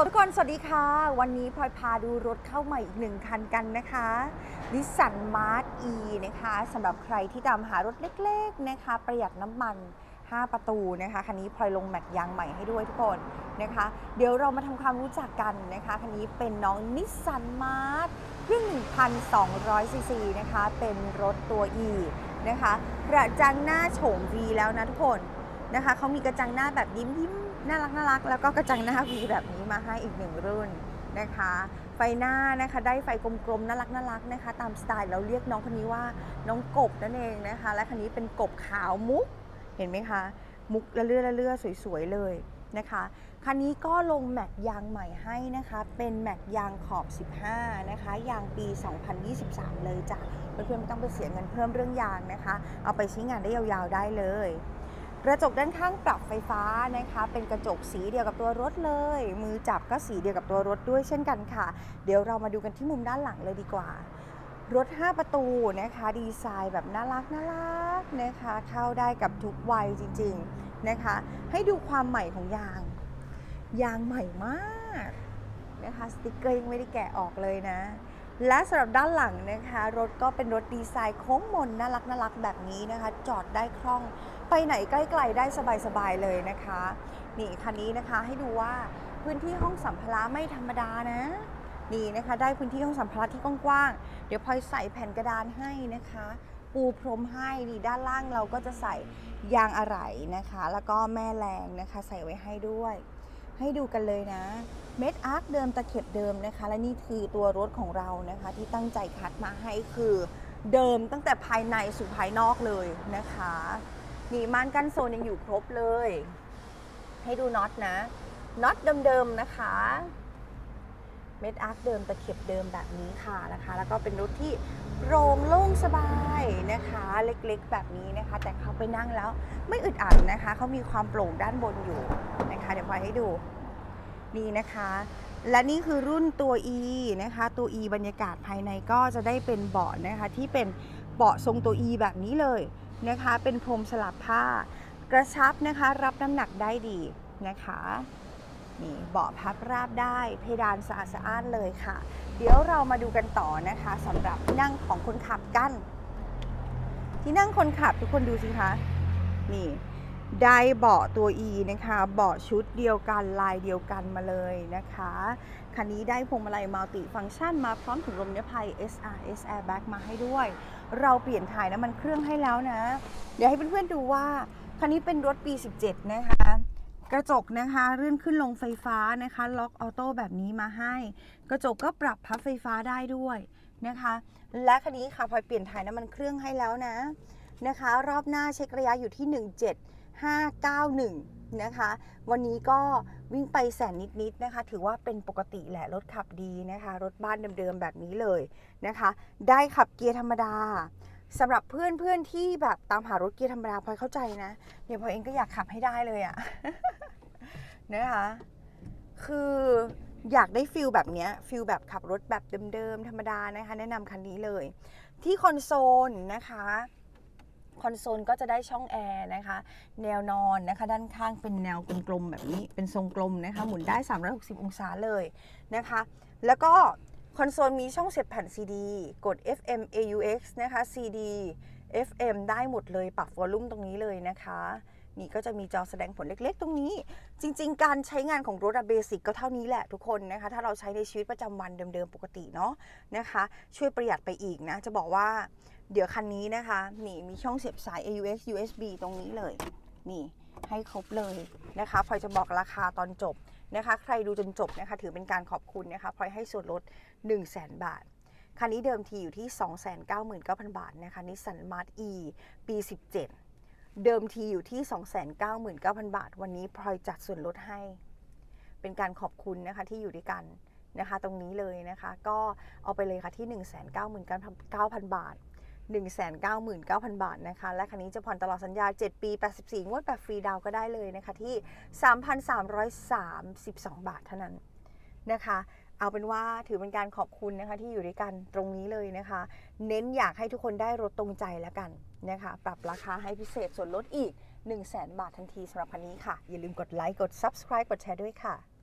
ลทุกคน สวัสดีค่ะ วันนี้พลอยพาดูรถเข้าใหม่อีกหนึ่งคันกันนะคะนิสสันมาร์ e นะคะสำหรับใครที่ตามหารถเล็กๆนะคะ ประหยัดน้ำมัน 5 ประตูนะคะ คันนี้พลอยลงแม็กยางใหม่ให้ด้วยทุกคนนะคะ เดี๋ยวเรามาทำความรู้จักกันนะคะ คันนี้เป็นน้องนิสสันมาร์เครื่อง 1,200 ซีซีนะคะ เป็นรถตัว E นะคะกระจังหน้าโฉม V แล้วนะทุกคนนะคะเขามีกระจังหน้าแบบยิ้มยิ้ม น่ารักน่ารักแล้วก็กระจังหน้า V แบบนี้มาให้อีกหนึ่งรุ่นนะคะ ไฟหน้านะคะได้ไฟกลมๆน่ารักน่ารักนะคะ ตามสไตล์เราเรียกน้องคนนี้ว่าน้องกบนั่นเองนะคะ และคันนี้เป็นกบขาวมุกเห็นไหมคะ มุกละเลื่อละเลื่อสวยๆเลยนะคะคันนี้ก็ลงแม็กยางใหม่ให้นะคะ เป็นแม็กยางขอบ 15 นะคะ ยางปี 2023 เลยจ้ะ เพื่อนๆไม่ต้องไปเสียเงินเพิ่มเรื่องยางนะคะ เอาไปใช้งานได้ยาวๆได้เลย กระจกด้านข้างปรับไฟฟ้านะคะ เป็นกระจกสีเดียวกับตัวรถเลย มือจับก็สีเดียวกับตัวรถด้วยเช่นกันค่ะ เดี๋ยวเรามาดูกันที่มุมด้านหลังเลยดีกว่า รถ 5 ประตูนะคะ ดีไซน์แบบน่ารักน่ารักนะคะ เข้าได้กับทุกวัยจริงๆนะคะ ให้ดูความใหม่ของยาง ยางใหม่มากนะคะสติกเกอร์ยังไม่ได้แกะออกเลยนะและสำหรับด้านหลังนะคะ รถก็เป็นรถดีไซน์โค้งมนน่ารักน่ารักแบบนี้นะคะ จอดได้คล่อง ไปไหนใกล้ๆได้สบายๆเลยนะคะ นี่คันนี้นะคะให้ดูว่าพื้นที่ห้องสัมภาระไม่ธรรมดานะนี่นะคะ ได้พื้นที่ห้องสัมภาระที่กว้างๆเดี๋ยวพลอยใส่แผ่นกระดานให้นะคะ ปูพรมให้นี่ด้านล่างเราก็จะใส่ยางอะไหล่นะคะ แล้วก็แม่แรงนะคะ ใส่ไว้ให้ด้วย ให้ดูกันเลยนะเม็ดอาร์คเดิมตะเข็บเดิมนะคะ และนี่คือตัวรถของเรานะคะ ที่ตั้งใจคัดมาให้คือเดิมตั้งแต่ภายในสู่ภายนอกเลยนะคะ นี่ม่านกันโซนยังอยู่ครบเลย ให้ดูน็อตนะน็อตเดิมๆนะคะ เม็ดอาร์คเดิมตะเข็บเดิมแบบนี้ค่ะนะคะ แล้วก็เป็นรถที่โปร่งโล่งสบายนะคะ เล็กๆแบบนี้นะคะ แต่เขาไปนั่งแล้วไม่อึดอัดนะคะเขามีความโปร่งด้านบนอยู่นะคะ เดี๋ยวพลอยให้ดูนี่นะคะ และนี่คือรุ่นตัว E นะคะ ตัว E บรรยากาศภายในก็จะได้เป็นเบาะนะคะที่เป็นเบาะทรงตัว E แบบนี้เลย นะคะ เป็นพรมสลับผ้า กระชับนะคะ รับน้ำหนักได้ดีนะคะนี่เบาะพับราบได้ เพดานสะอาดสะอ้านเลยค่ะ เดี๋ยวเรามาดูกันต่อนะคะสำหรับที่นั่งของคนขับกัน ที่นั่งคนขับทุกคนดูสิคะ นี่ ได้เบาะตัว E นะคะเบาะชุดเดียวกันลายเดียวกันมาเลยนะคะ คันนี้ได้พวงมาลัยมัลติฟังก์ชันมาพร้อมถุงลมนิรภัย SRS Airbag มาให้ด้วย เราเปลี่ยนถ่ายน้ำมันเครื่องให้แล้วนะ เดี๋ยวให้เพื่อนๆดูว่า คันนี้เป็นรถปี 17 นะคะ กระจกนะคะเลื่อนขึ้นลงไฟฟ้านะคะ ล็อกออโต้แบบนี้มาให้ กระจกก็ปรับพับไฟฟ้าได้ด้วยนะคะ และคันนี้ค่ะพลอยเปลี่ยนถ่ายน้ำมันเครื่องให้แล้วนะนะคะ รอบหน้าเช็คระยะอยู่ที่ 591 นะคะ วันนี้ก็วิ่งไปแสนนิดๆนะคะ ถือว่าเป็นปกติแหละรถขับดีนะคะ รถบ้านเดิมๆแบบนี้เลยนะคะ ได้ขับเกียร์ธรรมดาสำหรับเพื่อนๆที่แบบตามหารถเกียร์ธรรมดาพลอยเข้าใจนะเดี๋ยวพลอยเองก็อยากขับให้ได้เลยอะนะคะคืออยากได้ฟิลแบบนี้ฟิลแบบขับรถแบบเดิมๆ ธรรมดานะคะ แนะนำคันนี้เลย ที่คอนโซลนะคะ คอนโซลก็จะได้ช่องแอร์นะคะ แนวนอนนะคะ ด้านข้างเป็นแนวกลมๆแบบนี้เป็นทรงกลมนะคะ หมุนได้ 360 องศาเลยนะคะ แล้วก็คอนโซลมีช่องเสียบแผ่น CD กด FM AUX นะคะ CD FM ได้หมดเลยปรับวอลลุ่มตรงนี้เลยนะคะนี่ก็จะมีจอแสดงผลเล็กๆ ตรงนี้ จริง ๆ การใช้งานของรถอะเบสิกก็เท่านี้แหละทุกคนนะคะ ถ้าเราใช้ในชีวิตประจำวันเดิมๆ ปกติเนาะนะคะ ช่วยประหยัดไปอีกนะ จะบอกว่า เดี๋ยวคันนี้นะคะ นี่มีช่องเสียบสาย AUX USB ตรงนี้เลย นี่ให้ครบเลยนะคะพลอยจะบอกราคาตอนจบนะคะ ใครดูจนจบนะคะ ถือเป็นการขอบคุณนะคะพลอยให้ส่วนลด 1 0 0 0 0แบาท คันนี้เดิมทีอยู่ที่ 299,000 บาทนะคะนิสสันมาร์ e ปี 17 เดิมทีอยู่ที่ 299,000 บาท วันนี้พลอยจัดส่วนลดให้ เป็นการขอบคุณนะคะที่อยู่ด้วยกันนะคะ ตรงนี้เลยนะคะ ก็เอาไปเลยค่ะที่ 199,000 บาท 199,000 บาทนะคะ และคันนี้จะผ่อนตลอดสัญญา 7 ปี 84 งวดแบบฟรีดาวก็ได้เลยนะคะ ที่ 3,332 บาทเท่านั้นนะคะ เอาเป็นว่าถือเป็นการขอบคุณนะคะที่อยู่ด้วยกันตรงนี้เลยนะคะ เน้นอยากให้ทุกคนได้รถตรงใจแล้วกันนะคะ ปรับราคาให้พิเศษส่วนลดอีก 1 0 0 0 0แบาททันทีสำหรับคันนี้ค่ะ อย่าลืมกดไลค์ กด subscribe กดแชร์ด้วยค่ะ